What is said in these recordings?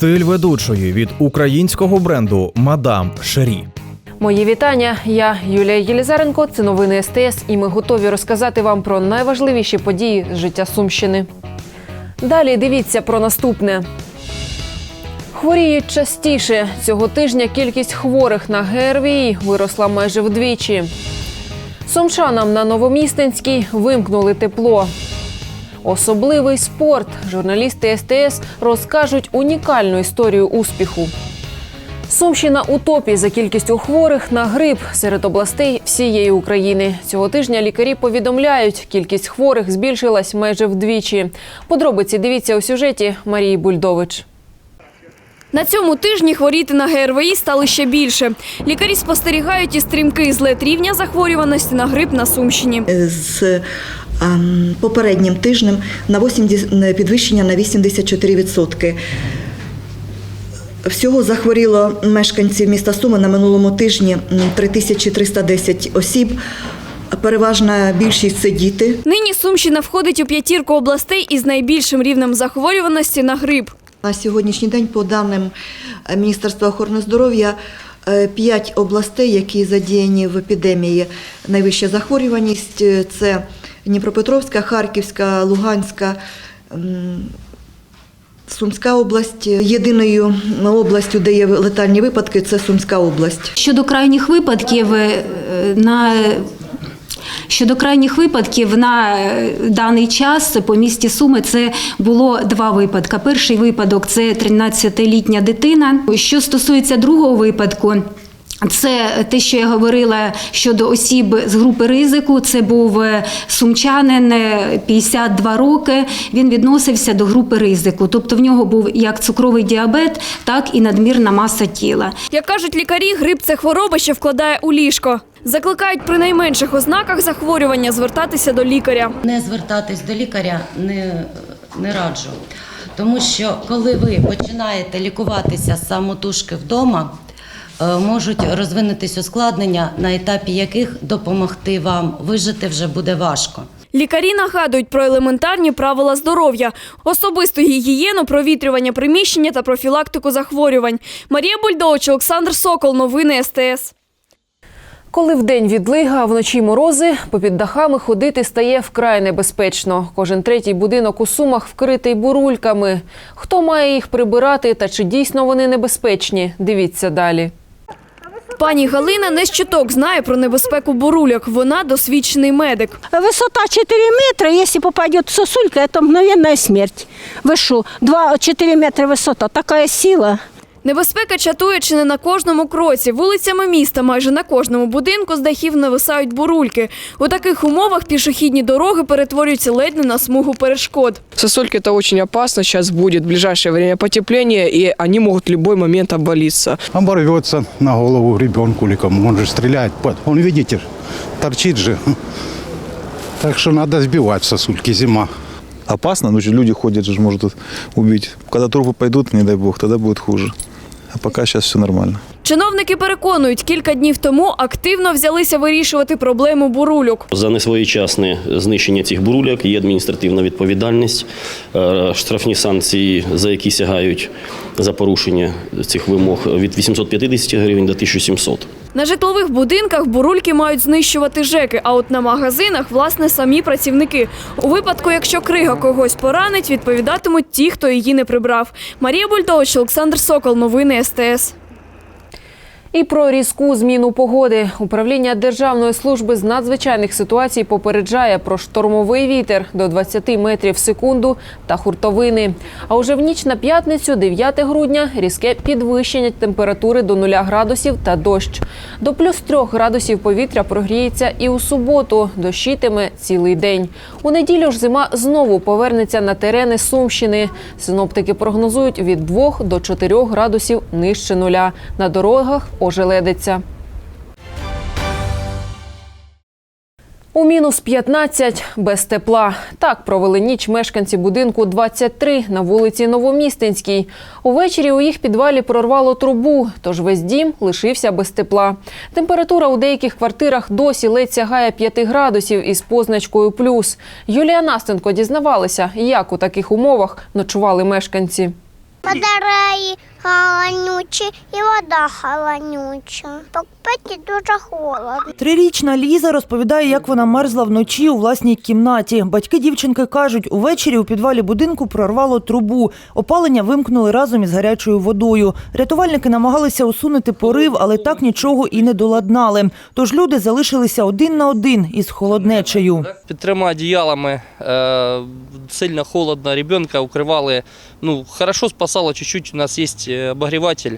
Стиль ведучої від українського бренду Мадам Шері. Мої вітання. Я Юлія Єлізаренко. Це новини СТС, і ми готові розказати вам про найважливіші події з життя Сумщини. Далі дивіться про наступне. Хворіють частіше. Цього тижня кількість хворих на ГРВІ виросла майже вдвічі. Сумчанам на Новомістинській вимкнули тепло. Особливий спорт. Журналісти СТС розкажуть унікальну історію успіху. Сумщина у топі за кількістю хворих на грип серед областей всієї України. Цього тижня лікарі повідомляють, кількість хворих збільшилась майже вдвічі. Подробиці дивіться у сюжеті Марії Бульдович. На цьому тижні хворіти на ГРВІ стали ще більше. Лікарі спостерігають і стрімкий злет рівня захворюваності на грип на Сумщині. з попереднім тижнем на 80, підвищення на 84%. Всього захворіло мешканців міста Суми на минулому тижні м, 3310 осіб. Переважна більшість це діти. Нині Сумщина входить у п'ятірку областей із найбільшим рівнем захворюваності на грип. На сьогоднішній день, по даним Міністерства охорони здоров'я, е, п'ять областей, які задіяні в епідемії, найвища захворюваність е, це Дніпропетровська, Харківська, Луганська. Сумська область єдиною областю, де є летальні випадки, це Сумська область. Щодо крайніх випадків е, на Щодо крайніх випадків на е, даний час по місті Суми це було два випадки. Перший випадок це 13-літня дитина. Що стосується другого випадку. Це те, що я говорила щодо осіб з групи ризику. Це був е, сумчанин е, 52 роки. Він відносився до групи ризику. Тобто в нього був як цукровий діабет, так і надмірна маса тіла. Як кажуть лікарі, грип це хвороба, що вкладає у ліжко. Закликають при найменших ознаках захворювання звертатися до лікаря. не звертатись до лікаря не, не раджу. Тому що коли ви починаєте лікуватися самотужки вдома, е, можуть розвинутись ускладнення, на етапі яких допомогти вам вижити вже буде важко. Лікарі нагадують про елементарні правила здоров'я, особисту гігієну, провітрювання приміщення та профілактику захворювань. Марія Бульдович, Олександр Сокол. Новини СТС. Коли вдень відлига, а вночі морози, попід дахами ходити стає вкрай небезпечно. Кожен третій будинок у Сумах вкритий бурульками. Хто має їх прибирати та чи дійсно вони небезпечні? Дивіться далі. Пані Галина не з чуток знає про небезпеку бурульок. Вона досвідчений медик. Высота 4 метра, если попадет сосулька, это мгновенная смерть. Вы что, 2-4 метра высота, такая сила. Небезпека чатує чи не на кожному кроці. Вулицями міста майже на кожному будинку з дахів нависають бурульки. У таких умовах пішохідні дороги перетворюються ледь не на смугу перешкод. Сосульки это очень опасно. Сейчас будет в ближайшее время потепление, и они могут в любой момент обвалиться. оборвется на голову ребенку или кому. Он же стреляет. под- Он, видите, торчит же. Так что надо сбивать сосульки зима. опасно, ночью люди ходят, же может убить. Когда трупы пойдут, не дай бог, тогда будет хуже. А поки зараз все нормально. Чиновники переконують, кілька днів тому активно взялися вирішувати проблему бурульок. За несвоєчасне знищення цих буруляк є адміністративна відповідальність, е, штрафні санкції, за які сягають за порушення цих вимог від 850 гривень до 1700. На житлових будинках бурульки мають знищувати ЖЕКи, а от на магазинах, власне, самі працівники. У випадку, якщо крига когось поранить, відповідатимуть ті, хто її не прибрав. Марія Бульдович, Олександр Сокол, новини СТС. І про різку зміну погоди. Управління Державної служби з надзвичайних ситуацій попереджає про штормовий вітер до 20 метрів в секунду та хуртовини. А уже в ніч на п'ятницю, 9 грудня, різке підвищення температури до 0 градусів та дощ. До плюс 3 градусів повітря прогріється і у суботу. Дощитиме цілий день. У неділю ж зима знову повернеться на терени Сумщини. Синоптики прогнозують від 2 до 4 градусів нижче нуля. На дорогах ожеледиться. У мінус 15 без тепла. Так провели ніч мешканці будинку 23 на вулиці Новомістинській. Увечері у їх підвалі прорвало трубу, тож весь дім лишився без тепла. Температура у деяких квартирах досі ледь сягає 5 градусів із позначкою плюс. Юлія Настенко дізнавалася, як у таких умовах ночували мешканці. Батареї холоднючі і вода холоднюча. Покупати дуже холодно. Трирічна Ліза розповідає, як вона мерзла вночі у власній кімнаті. Батьки дівчинки кажуть, увечері у підвалі будинку прорвало трубу. Опалення вимкнули разом із гарячою водою. Рятувальники намагалися усунути порив, але так нічого і не доладнали. Тож люди залишилися один на один із холоднечею. Під трьома одіялами е, сильно холодно, ребенка укривали. Ну, хорошо спасало чуть-чуть. У нас є обогріватель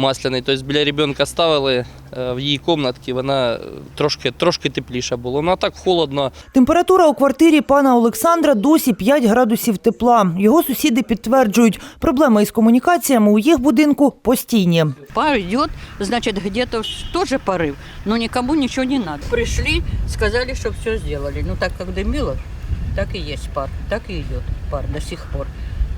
масляний, тобто біля ребенка ставили е, в її кімнатці, вона трошки, трошки тепліша була. Ну а так холодно. Температура у квартирі пана Олександра досі 5 градусів тепла. Його сусіди підтверджують, проблеми із комунікаціями у їх будинку постійні. Пар идет, значит, где-то тоже порыв, но никому ничего не надо. Пришли, сказали, что все сделали. Ну, так как дымило, так и есть пар, так и идет пар до сих пор.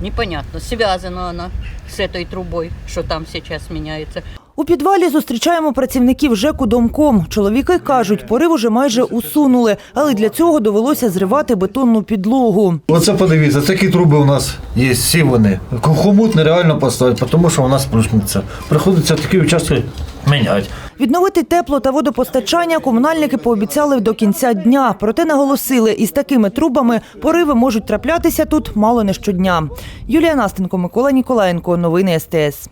Непонятно, связана она с этой трубой, что там сейчас меняется. У підвалі зустрічаємо працівників ЖЕКу «Домком». Чоловіки кажуть, порив уже майже усунули, але для цього довелося зривати бетонну підлогу. Оце подивіться, такі труби у нас є, всі вони. Хомут нереально поставити, тому що у нас прусниця. Приходиться такі участки міняти. Відновити тепло та водопостачання комунальники пообіцяли до кінця дня. Проте наголосили, із такими трубами пориви можуть траплятися тут мало не щодня. Юлія Настенко, Микола Ніколаєнко. Новини СТС.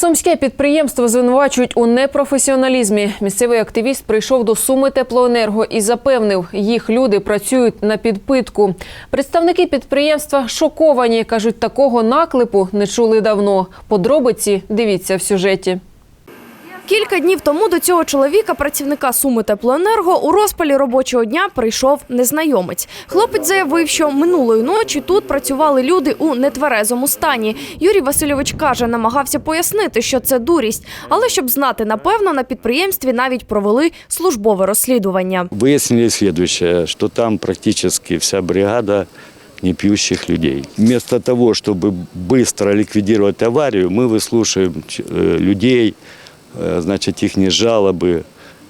Сумське підприємство звинувачують у непрофесіоналізмі. Місцевий активіст прийшов до Суми Теплоенерго і запевнив, їх люди працюють на підпитку. Представники підприємства шоковані. кажуть, такого наклепу не чули давно. Подробиці дивіться в сюжеті. Кілька днів тому до цього чоловіка, працівника Суми Теплоенерго, у розпалі робочого дня прийшов незнайомець. Хлопець заявив, що минулої ночі тут працювали люди у нетверезому стані. Юрій Васильович каже, намагався пояснити, що це дурість, але щоб знати напевно, на підприємстві навіть провели службове розслідування. Выяснили следующее, что там практически вся бригада непьющих людей. Вместо того, чтобы быстро ликвидировать аварию, мы выслушаем э, людей, э, значит, их жалобы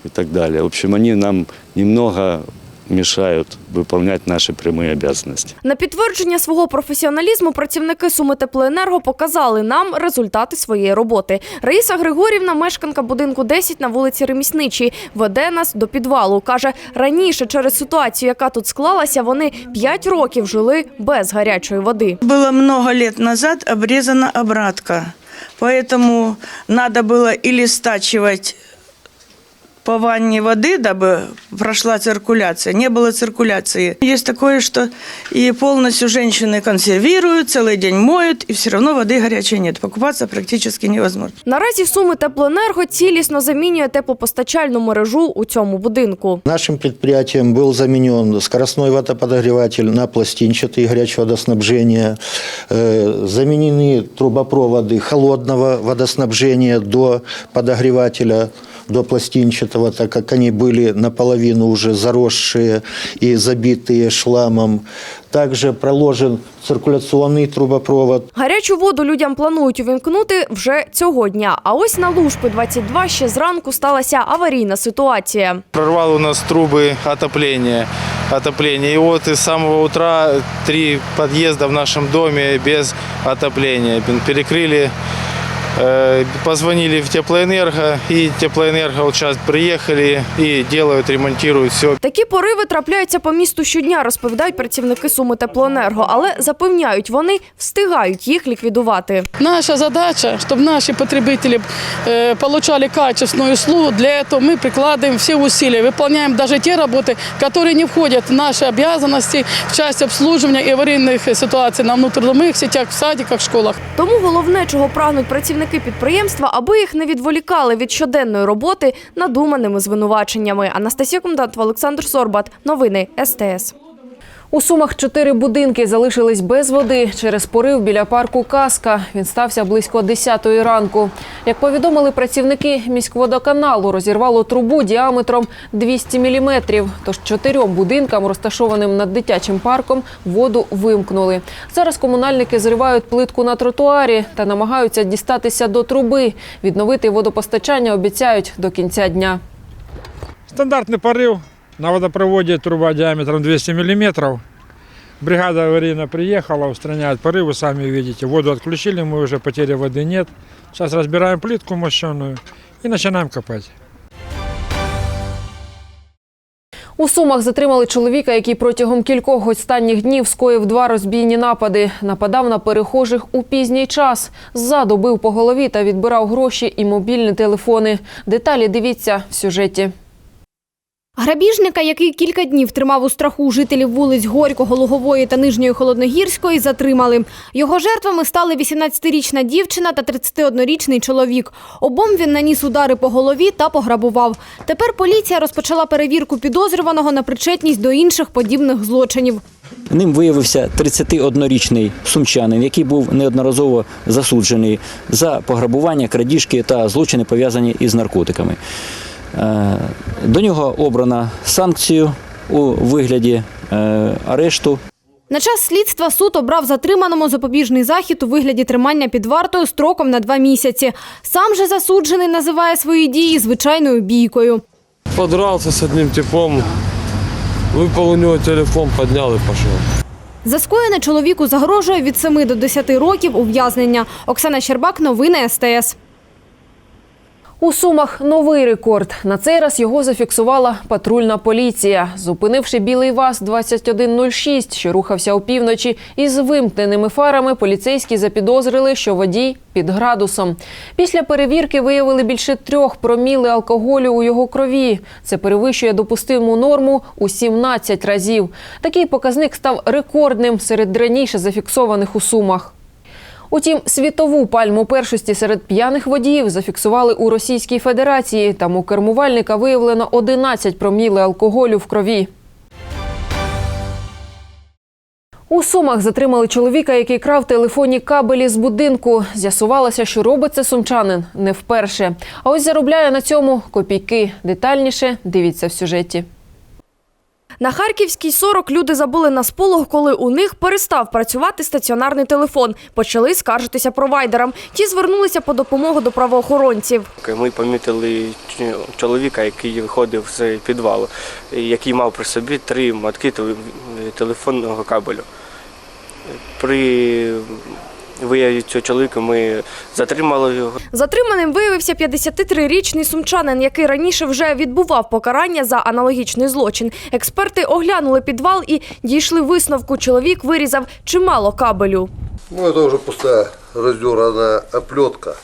и так далее. В общем, они нам немного мешают выполнять наши прямые обязанности. На підтвердження свого професіоналізму працівники Суми Теплоенерго показали нам результати своєї роботи. Раїса Григорівна, мешканка будинку 10 на вулиці Ремісничій, веде нас до підвалу. Каже, раніше через ситуацію, яка тут склалася, вони 5 років жили без гарячої води. Было много лет назад обрезана обратка, поэтому надо было или стачивать по ванне воды, дабы прошла циркуляция. Не было циркуляции. Есть такое, что и полностью женщины консервируют, целый день моют, и все равно воды горячей нет. Покупаться практически невозможно. Наразі Суми Теплоенерго цілісно замінює теплопостачальну мережу у цьому будинку. Нашим предприятием был заменен скоростной водоподогреватель на пластинчатый горячее водоснабжение. Э, Заменены трубопроводы холодного водоснабжения до подогревателя до пластинчатого, так как они были наполовину уже заросшие и забитые шламом. Также проложен циркуляционный трубопровод. Гарячу воду людям планують увімкнути вже цього дня. А ось на Лужпи 22 ще зранку сталася аварійна ситуація. Прорвало у нас трубы отопления. отопления. И вот с самого утра три подъезда в нашем доме без отопления. Перекрыли, э, позвонили в теплоэнерго, и теплоэнерго вот сейчас приехали и делают, ремонтируют все. Такі пориви трапляються по місту щодня, розповідають працівники Суми Теплоенерго, але запевняють, вони встигають їх ліквідувати. Наша задача, чтобы наши потребители э, получали качественную услугу. Для этого мы прикладываем все усилия, выполняем даже те работы, которые не входят в наши обязанности в части обслуживания и аварийных ситуаций на внутридомовых сетях, в садиках, школах. Тому головне, чого прагнуть працівники підприємства, аби їх не відволікали від щоденної роботи надуманими звинуваченнями. Анастасія Комдатова, Олександр Сорбат. Новини СТС. У Сумах чотири будинки залишились без води через порив біля парку Каска. Він стався близько 10-ї ранку. Як повідомили працівники міськводоканалу, розірвало трубу діаметром 200 міліметрів. Тож чотирьом будинкам, розташованим над дитячим парком, воду вимкнули. Зараз комунальники зривають плитку на тротуарі та намагаються дістатися до труби. Відновити водопостачання обіцяють до кінця дня. Стандартный порыв на водопроводе труба диаметром 200 мм. Бригада аварийно приехала, устраняет порывы, сами видите. Воду отключили, мы уже потери воды нет. Сейчас разбираем плитку мощеную и начинаем копать. У Сумах затримали чоловіка, який протягом кількох останніх днів скоїв два розбійні напади. Нападав на перехожих у пізній час. Ззаду бив по голові та відбирав гроші і мобільні телефони. Деталі дивіться в сюжеті. Грабіжника, який кілька днів тримав у страху жителів вулиць Горького, Лугової та Нижньої Холодногірської, затримали. Його жертвами стали 18-річна дівчина та 31-річний чоловік. Обом він наніс удари по голові та пограбував. Тепер поліція розпочала перевірку підозрюваного на причетність до інших подібних злочинів. Ним виявився 31-річний сумчанин, який був неодноразово засуджений за пограбування, крадіжки та злочини пов'язані із наркотиками. Е, До нього обрано санкцію у вигляді е, арешту На час слідства суд обрав затриманому запобіжний захід у вигляді тримання під вартою строком на два місяці. Сам же засуджений називає свої дії звичайною бійкою. Подрался с одним типом, выпал у него телефон, поднял и пошел. За скоєне чоловіку загрожує від 7 до 10 років ув'язнення. Оксана Щербак, новини СТС. У Сумах новий рекорд. На цей раз його зафіксувала патрульна поліція. Зупинивши білий ВАЗ-2106, що рухався опівночі, із вимкненими фарами поліцейські запідозрили, що водій під градусом. Після перевірки виявили більше трьох проміли алкоголю у його крові. Це перевищує допустиму норму у 17 разів. Такий показник став рекордним серед раніше зафіксованих у Сумах. Утім, світову пальму першості серед п'яних водіїв зафіксували у Російській Федерації. Там у кермувальника виявлено 11 проміли алкоголю в крові. У Сумах затримали чоловіка, який крав телефонні кабелі з будинку. З'ясувалося, що робить це сумчанин не вперше. А ось заробляє на цьому копійки. Детальніше дивіться в сюжеті. На Харківській 40 люди забули на сполох, коли у них перестав працювати стаціонарний телефон. Почали скаржитися провайдерам. Ті звернулися по допомогу до правоохоронців. Ми помітили чоловіка, який виходив з підвалу, який мав при собі три мотки теле- телефонного кабелю. При вияві цього чоловіка ми затримали його. Затриманим виявився 53-річний сумчанин, який раніше вже відбував покарання за аналогічний злочин. Експерти оглянули підвал і дійшли висновку. Чоловік вирізав чимало кабелю. Ну, это уже пустая раздерганная оплетка.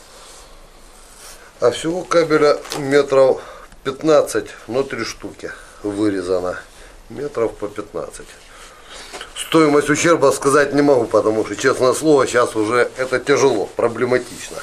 А всего кабеля метров 15, но три штуки вырезано. Метров по 15. Стоимость ущерба сказать не могу, потому что, честное слово, сейчас уже это тяжело, проблематично.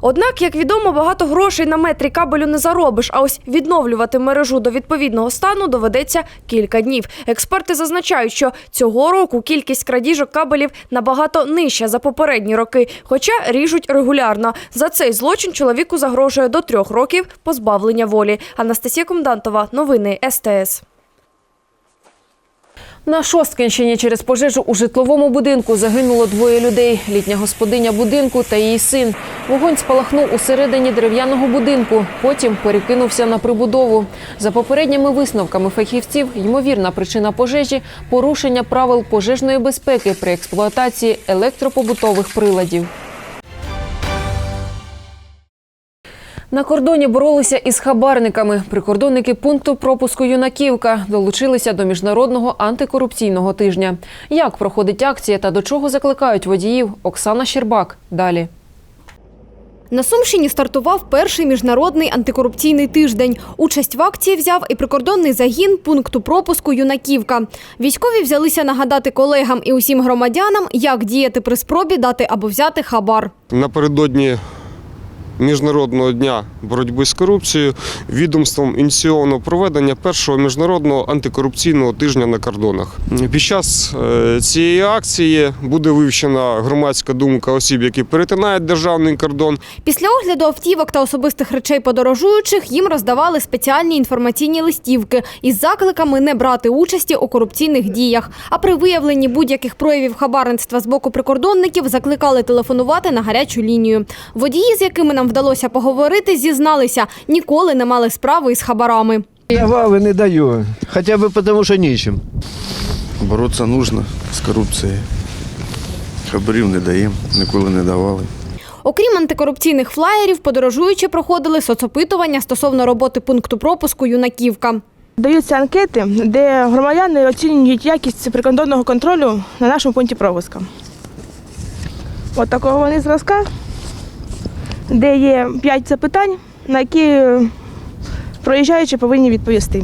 Однак, як відомо, багато грошей на метрі кабелю не заробиш. А ось відновлювати мережу до відповідного стану доведеться кілька днів. Експерти зазначають, що цього року кількість крадіжок кабелів набагато нижча за попередні роки, хоча ріжуть регулярно. За цей злочин чоловіку загрожує до трьох років позбавлення волі. Анастасія Комдантова, новини СТС. На Шосткинщині через пожежу у житловому будинку загинуло двоє людей. Літня господиня будинку та її син. Вогонь спалахнув усередині дерев'яного будинку, потім перекинувся на прибудову. За попередніми висновками фахівців, ймовірна причина пожежі порушення правил пожежної безпеки при експлуатації електропобутових приладів. На кордоні боролися із хабарниками. Прикордонники пункту пропуску Юнаківка долучилися до міжнародного антикорупційного тижня. Як проходить акція та до чого закликають водіїв? Оксана Щербак. Далі. На Сумщині стартував перший міжнародний антикорупційний тиждень. Участь в акції взяв і прикордонний загін пункту пропуску Юнаківка. Військові взялися нагадати колегам і усім громадянам, як діяти при спробі дати або взяти хабар. Напередодні Міжнародного дня боротьби з корупцією відомством ініційовано проведення першого міжнародного антикорупційного тижня на кордонах. Під час е, цієї акції буде вивчена громадська думка осіб, які перетинають державний кордон. Після огляду автівок та особистих речей подорожуючих їм роздавали спеціальні інформаційні листівки із закликами не брати участі у корупційних діях. А при виявленні будь-яких проявів хабарництва з боку прикордонників закликали телефонувати на гарячу лінію. Водії, з якими нам вдалося поговорити, зізналися, ніколи не мали справи із хабарами. Давали не даю, хотя бы потому, что нечем. Боротися нужно з корупцією. Хабарів не даємо, ніколи не давали. Окрім антикорупційних флаєрів, подорожуючі проходили соцопитування стосовно роботи пункту пропуску Юнаківка. Даються анкети, де громадяни оцінюють якість прикордонного контролю на нашому пункті пропуска. От такого вони зразка, де є п'ять запитань, на які проїжджаючі повинні відповісти.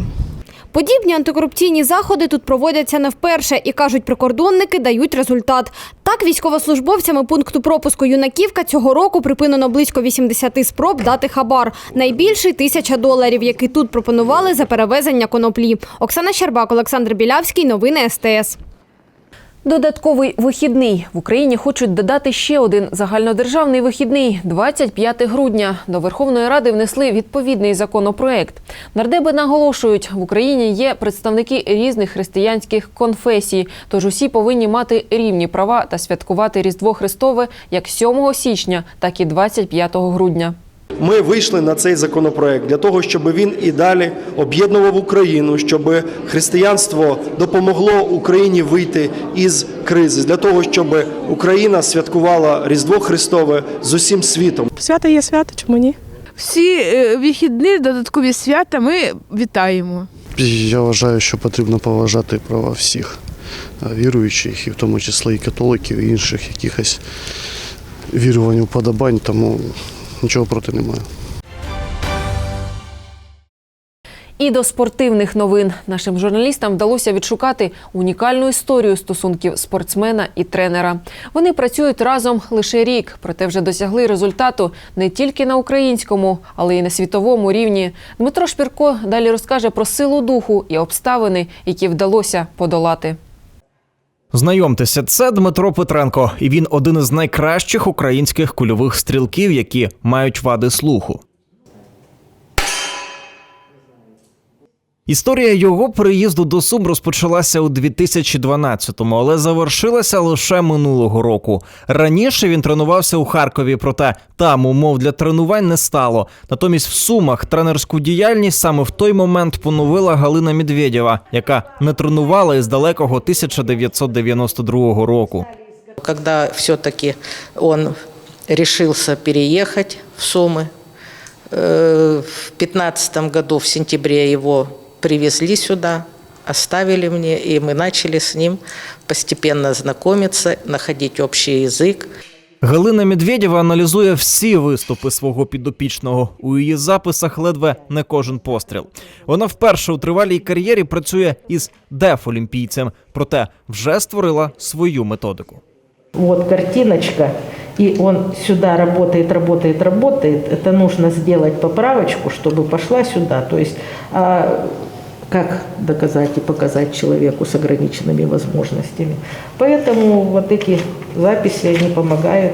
Подібні антикорупційні заходи тут проводяться не вперше і кажуть, прикордонники дають результат. Так, військовослужбовцями пункту пропуску Юнаківка цього року припинено близько 80 спроб дати хабар. Найбільший тисяча доларів, який тут пропонували за перевезення коноплі. Оксана Щербак, Олександр Білявський. Новини СТС. Додатковий вихідний в Україні хочуть додати ще один загальнодержавний вихідний 25 грудня. До Верховної Ради внесли відповідний законопроект. Нардеби наголошують, в Україні є представники різних християнських конфесій, тож усі повинні мати рівні права та святкувати Різдво Христове як 7 січня, так і 25 грудня. Ми вийшли на цей законопроект для того, щоб він і далі об'єднував Україну, щоб християнство допомогло Україні вийти із кризи, для того, щоб Україна святкувала Різдво Христове з усім світом. Свято є свято, чому ні? Всі е, вихідні, додаткові свята ми вітаємо. Я вважаю, що потрібно поважати права всіх е, віруючих, і в тому числі і католиків, і інших якихось вірувань, уподобань, тому нічого проти немає. І до спортивних новин нашим журналістам вдалося відшукати унікальну історію стосунків спортсмена і тренера. Вони працюють разом лише рік, проте вже досягли результату не тільки на українському, але й на світовому рівні. Дмитро Шпірко далі розкаже про силу духу і обставини, які вдалося подолати. Знайомтеся, це Дмитро Петренко, і він один із найкращих українських кульових стрілків, які мають вади слуху. Історія його переїзду до Сум розпочалася у 2012-му, але завершилася лише минулого року. Раніше він тренувався у Харкові, проте там умов для тренувань не стало. Натомість в Сумах тренерську діяльність саме в той момент поновила Галина Медведєва, яка не тренувала із далекого 1992 року. Когда все-таки он решился переехать в Сумы, э, в 2015 году, в сентябре его привезли сюда, оставили мне, и мы начали с ним постепенно знакомиться, находить общий язык. Галина Медведєва аналізує всі виступи свого підопічного. У її записах ледве не кожен постріл. Вона вперше у тривалій кар'єрі працює із дефолімпійцем, проте вже створила свою методику. Вот картиночка, и он сюда работает, работает, работает. Это нужно сделать поправочку, чтобы пошла сюда. То есть а, как доказать и показать человеку с ограниченными возможностями. Поэтому вот эти записи, они помогают.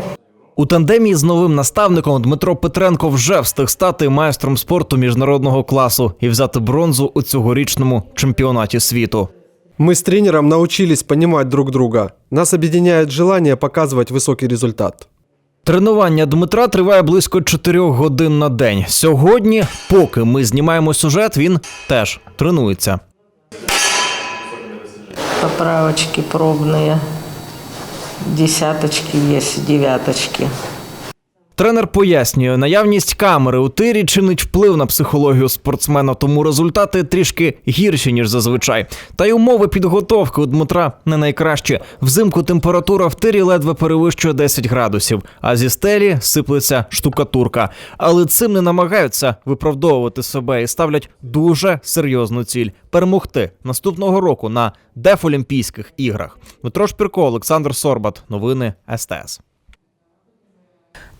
У тандемі з новим наставником Дмитро Петренко вже встиг стати майстром спорту міжнародного класу і взяти бронзу у цьогорічному чемпіонаті світу. Мы с тренером научились понимать друг друга. Нас объединяет желание показывать высокий результат. Тренування Дмитра триває близько 4 годин на день. Сьогодні, поки ми знімаємо сюжет, він теж тренується. Поправочки пробні, Десяточки є, девяточки. Тренер пояснює, наявність камери у тирі чинить вплив на психологію спортсмена, тому результати трішки гірші ніж зазвичай. Та й умови підготовки у Дмитра не найкращі. Взимку температура в тирі ледве перевищує 10 градусів, а зі стелі сиплеться штукатурка. Але цим не намагаються виправдовувати себе і ставлять дуже серйозну ціль перемогти наступного року на Дефолімпійських іграх. Дмитро Шпірко, Олександр Сорбат. Новини СТС.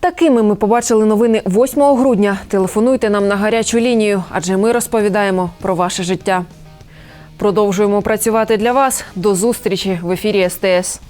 Такими ми побачили новини 8 грудня. Телефонуйте нам на гарячу лінію, адже ми розповідаємо про ваше життя. Продовжуємо працювати для вас. До зустрічі в ефірі СТС.